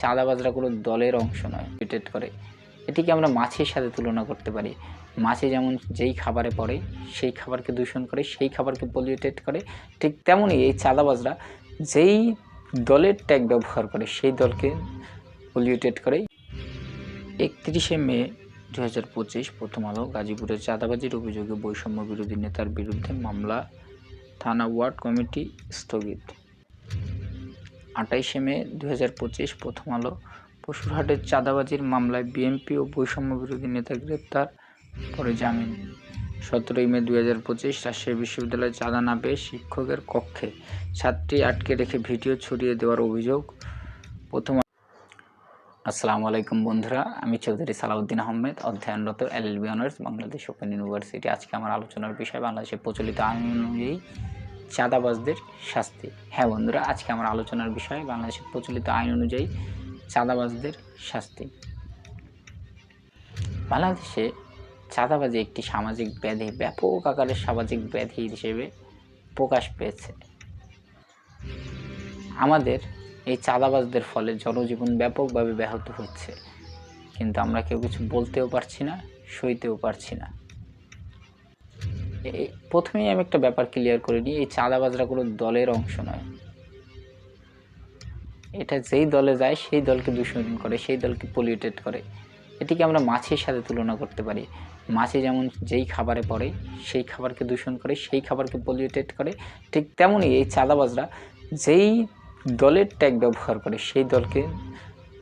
চাঁদাবাজরা কোনো দলের অংশ নয় রিলেটেড করে। এটিকে আমরা মাছের সাথে তুলনা করতে পারি। মাছে যেমন যেই খাবারে পড়ে, সেই খাবারকে দূষণ করে, সেই খাবারকে পলিউটেড করে, ঠিক তেমনই এই চাঁদাবাজরা যেই দলের ট্যাগ ব্যবহার করে, সেই দলকে পলিউটেড করে। একত্রিশে মে দু হাজার পঁচিশ, প্রথম আলো, গাজীপুরে চাঁদাবাজির অভিযোগে বৈষম্য বিরোধী নেতার বিরুদ্ধে মামলা, থানা ওয়ার্ড কমিটি স্থগিত। আটাইশে মে দু হাজার পঁচিশ প্রথম আলো। পশুরহাটের চাঁদাবাজির মামলায় বিএনপি ও বৈষম্য বিরোধী নেতা গ্রেপ্তার পরে জামিন। সতেরোই মে দু হাজার পঁচিশ রাজশাহী বিশ্ববিদ্যালয়ে চাঁদা না পেয়ে শিক্ষকের কক্ষে ছাত্রী আটকে রেখে ভিডিও ছড়িয়ে দেওয়ার অভিযোগ। প্রথম আসসালামু আলাইকুম বন্ধুরা, আমি চৌধুরী সালাউদ্দিন আহমেদ, অধ্যয়নরত LLB honours, Bangladesh open university. আজকে আমার আলোচনার বিষয় বাংলাদেশে প্রচলিত আইন অনুযায়ী চাঁদাবাজদের শাস্তি। হ্যাঁ বন্ধুরা, আজকে আমার আলোচনার বিষয় বাংলাদেশের প্রচলিত আইন অনুযায়ী চাঁদাবাজদের শাস্তি। বাংলাদেশে চাঁদাবাজি একটি সামাজিক ব্যাধি, ব্যাপক আকারের সামাজিক ব্যাধি হিসেবে প্রকাশ পেয়েছে। আমাদের এই চাঁদাবাজদের ফলে জনজীবন ব্যাপকভাবে ব্যাহত হচ্ছে। কিন্তু আমরা কেউ কিছু বলতেও পারছি না, সইতেও পারছি না। প্রথমেই আমি একটা ব্যাপার ক্লিয়ার করে নিই, এই চাঁদাবাজরা কোনো দলের অংশ নয়। এটা যেই দলে যায়, সেই দলকে দূষণ করে, সেই দলকে পলিউটেড করে। এটিকে আমরা মাছের সাথে তুলনা করতে পারি। মাছে যেমন যেই খাবারে পড়ে, সেই খাবারকে দূষণ করে, সেই খাবারকে পলিউটেড করে, ঠিক তেমনই এই চাঁদাবাজরা যেই দলের ট্যাগ ব্যবহার করে, সেই দলকে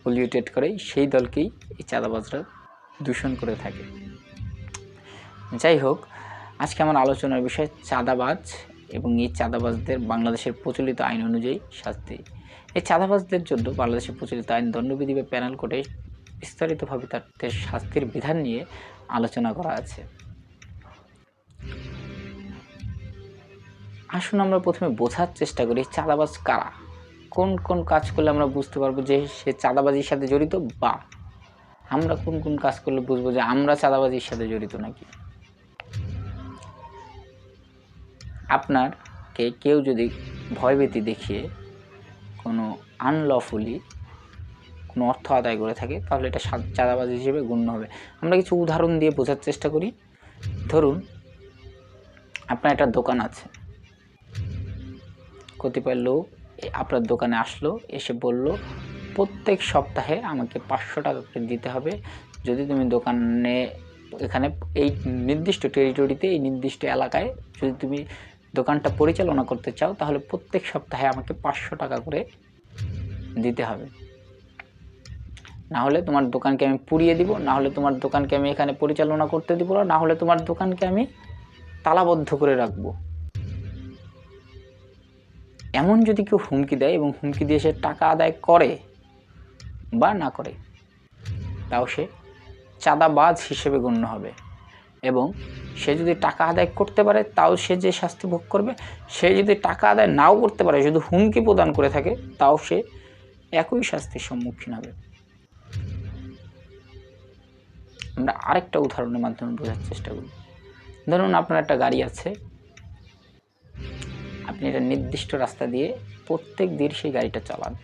পলিউটেড করে, সেই দলকেই এই চাঁদাবাজরা দূষণ করে থাকে। যাই হোক আজকে আমার আলোচনার বিষয় চাঁদাবাজ এবং এই চাঁদাবাজদের বাংলাদেশের প্রচলিত আইন অনুযায়ী শাস্তি। এই চাঁদাবাজদের জন্য বাংলাদেশের প্রচলিত আইন দণ্ডবিধি বা প্যানেল কোর্টে বিস্তারিতভাবে তাদের শাস্তির বিধান নিয়ে আলোচনা করা আছে। আসুন আমরা প্রথমে বোঝার চেষ্টা করি চাঁদাবাজ কারা? কোন কোন কাজ করলে আমরা বুঝতে পারব যে সে চাঁদাবাজির সাথে জড়িত বা আমরা কোন কোন কাজ করলে বুঝব যে আমরা চাঁদাবাজির সাথে জড়িত নাকি? আপনারকে কেউ যদি ভয়ভীতি দেখিয়ে কোনো আনলফুলি কোনো অর্থ আদায় করে থাকে, তাহলে এটা চাঁদাবাজি হিসেবে গণ্য হবে। আমরা কিছু উদাহরণ দিয়ে বোঝার চেষ্টা করি। ধরুন, আপনার একটা দোকান আছে। কতিপয় লোক আপনার দোকানে আসলো, এসে বলল, প্রত্যেক সপ্তাহে আমাকে পাঁচশো টাকা করে দিতে হবে। যদি তুমি দোকানে, এখানে এই নির্দিষ্ট টেরিটরিতে এই নির্দিষ্ট এলাকায় যদি তুমি দোকানটা পরিচালনা করতে চাও, তাহলে প্রত্যেক সপ্তাহে আমাকে পাঁচশো টাকা করে দিতে হবে। না হলে তোমার দোকানকে আমি পুড়িয়ে দিব না হলে তোমার দোকানকে আমি এখানে পরিচালনা করতে দিব না হলে তোমার দোকানকে আমি তালাবদ্ধ করে রাখব। এমন যদি কেউ হুমকি দেয় এবং হুমকি দিয়ে সে টাকা আদায় করে বা না করে, তাও সে চাঁদাবাজ হিসেবে গণ্য হবে। এবং সে যদি টাকা আদায় করতে পারে, তাও সে যে শাস্তি ভোগ করবে, সে যদি টাকা আদায় নাও করতে পারে, শুধু হুমকি প্রদান করে থাকে, তাও সে একই শাস্তির সম্মুখীন হবে। আমরা আরেকটা উদাহরণের মাধ্যমে বোঝার চেষ্টা করি। ধরুন আপনার একটা গাড়ি আছে। আপনি একটা নির্দিষ্ট রাস্তা দিয়ে প্রত্যেক দিন সেই গাড়িটা চালান।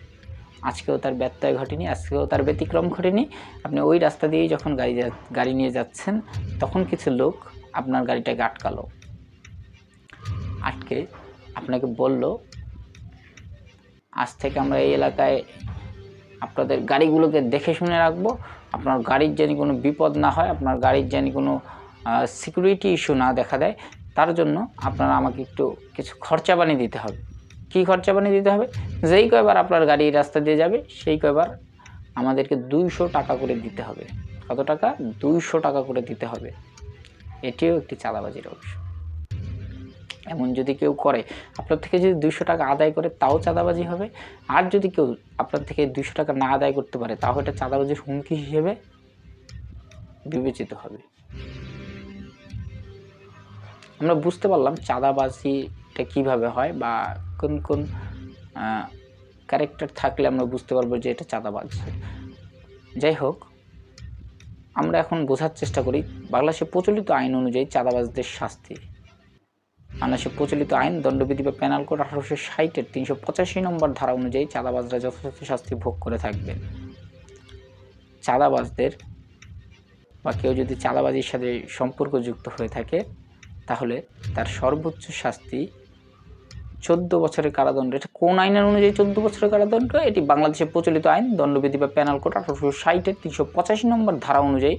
আজকেও তার ব্যত্যয় ঘটেনি, আজকেও তার ব্যতিক্রম ঘটেনি। আপনি ওই রাস্তা দিয়েই যখন গাড়ি গাড়ি নিয়ে যাচ্ছেন, তখন কিছু লোক আপনার গাড়িটাকে আটকালো। আটকে আপনাকে বলল, আজ থেকে আমরা এই এলাকায় আপনাদের গাড়িগুলোকে দেখে শুনে রাখব। আপনার গাড়ির যেন কোনো বিপদ না হয়, আপনার গাড়ির যেন কোনো সিকিউরিটি ইস্যু না দেখা দেয়। তার জন্য আপনারা আমাকে একটু কিছু খরচা বানিয়ে দিতে হবে। কী খরচা বানিয়ে দিতে হবে? যেই কয়বার আপনার গাড়ি রাস্তা দিয়ে যাবে, সেই কয়বার আমাদেরকে দুইশো টাকা করে দিতে হবে। কত টাকা? দুইশো টাকা করে দিতে হবে। এটিও একটি চাঁদাবাজির অংশ। এমন যদি কেউ করে, আপনার থেকে যদি দুইশো টাকা আদায় করে, তাও চাঁদাবাজি হবে। আর যদি কেউ আপনার থেকে দুইশো টাকা না আদায় করতে পারে, তাও এটা চাঁদাবাজির হুমকি হিসেবে বিবেচিত হবে। আমরা বুঝতে পারলাম চাঁদাবাজিটা কীভাবে হয় বা কোন কোন ক্যারেক্টার থাকলে আমরা বুঝতে পারব যে এটা চাঁদাবাজ। যাই হোক, আমরা এখন বোঝার চেষ্টা করি, বাংলাদেশে প্রচলিত আইন অনুযায়ী চাঁদাবাজদের শাস্তি। বাংলাদেশে প্রচলিত আইন দণ্ডবিধি বা প্যানাল কোড আঠারোশো ষাটের তিনশো পঁচাশি নম্বর ধারা অনুযায়ী চাঁদাবাজরা যথাযথ শাস্তি ভোগ করে থাকবেন। চাঁদাবাজদের বা কেউ যদি চাঁদাবাজির সাথে সম্পর্কযুক্ত হয়ে থাকে, তাহলে তার সর্বোচ্চ শাস্তি চোদ্দ বছরের কারাদণ্ড। এটা কোন আইনের অনুযায়ী চোদ্দ বছরের কারাদণ্ড? এটি বাংলাদেশের প্রচলিত আইন, দণ্ডবিধি বা প্যানাল কোড আঠারোশো ষাটের তিনশো পঁচাশি নম্বর ধারা অনুযায়ী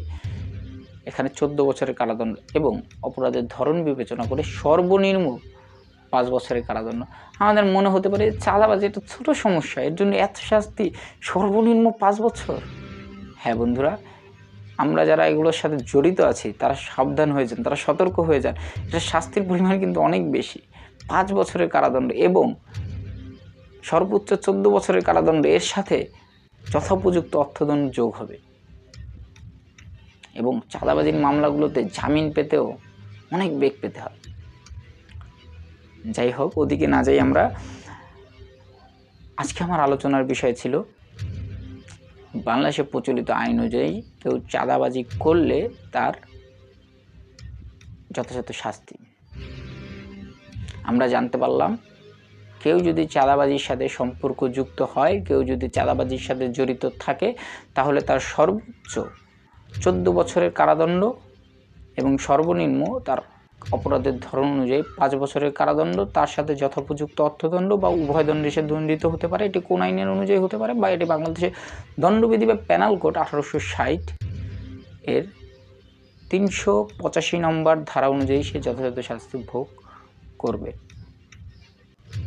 এখানে চোদ্দ বছরের কারাদণ্ড এবং অপরাধের ধরন বিবেচনা করে সর্বনিম্ন পাঁচ বছরের কারাদণ্ড। আমাদের মনে হতে পারে চাঁদাবাজি একটা ছোটো সমস্যা, এর জন্য এত শাস্তি সর্বনিম্ন পাঁচ বছর। হ্যাঁ বন্ধুরা, আমরা যারা এগুলোর সাথে জড়িত আছি, তারা সাবধান হয়ে যান, তারা সতর্ক হয়ে যান। এটা শাস্তির পরিমাণ কিন্তু অনেক বেশি। পাঁচ বছরের কারাদণ্ড এবং সর্বোচ্চ চোদ্দ বছরের কারাদণ্ড এর সাথে যথোপযুক্ত অর্থদণ্ড যোগ হবে। এবং চাঁদাবাজির মামলাগুলোতে জামিন পেতেও অনেক বেগ পেতে হয় যাই হোক, ওদিকে না যাই আমরা। আজকে আমার আলোচনার বিষয় ছিল, বাংলাদেশে প্রচলিত আইন অনুযায়ী কেউ চাঁদাবাজি করলে তার যথাযথ শাস্তি। আমরা জানতে পারলাম, কেউ যদি চাঁদাবাজির সাথে সম্পর্কযুক্ত হয়, কেউ যদি চাঁদাবাজির সাথে জড়িত থাকে, তাহলে তার সর্বোচ্চ চোদ্দ বছরের কারাদণ্ড এবং সর্বনিম্ন তার অপরাধের ধরন অনুযায়ী পাঁচ বছরের কারাদণ্ড, তার সাথে যথোপযুক্ত অর্থদণ্ড বা উভয় দণ্ডে সে দণ্ডিত হতে পারে। এটি কোন আইনের অনুযায়ী হতে পারে বা এটি বাংলাদেশে দণ্ডবিধি বা প্যানাল কোড আঠারোশো ষাট এর তিনশো পঁচাশি নম্বর ধারা অনুযায়ী সে যথাযথ শাস্তি ভোগ করবে।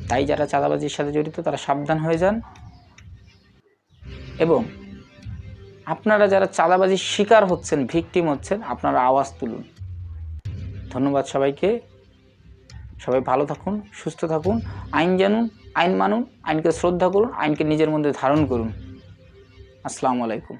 তাই যারা চাঁদাবাজির সাথে জড়িত, তারা সাবধান হয়ে যান। এবং আপনারা যারা চাঁদাবাজির শিকার হচ্ছেন, ভিকটিম হচ্ছেন, আপনারা আওয়াজ তুলুন। ধন্যবাদ সবাইকে। সবাই ভালো থাকুন, সুস্থ থাকুন, আইন জানুন, আইন মানুন, আইনকে শ্রদ্ধা করুন, আইনকে নিজের মধ্যে ধারণ করুন। আসসালামু আলাইকুম।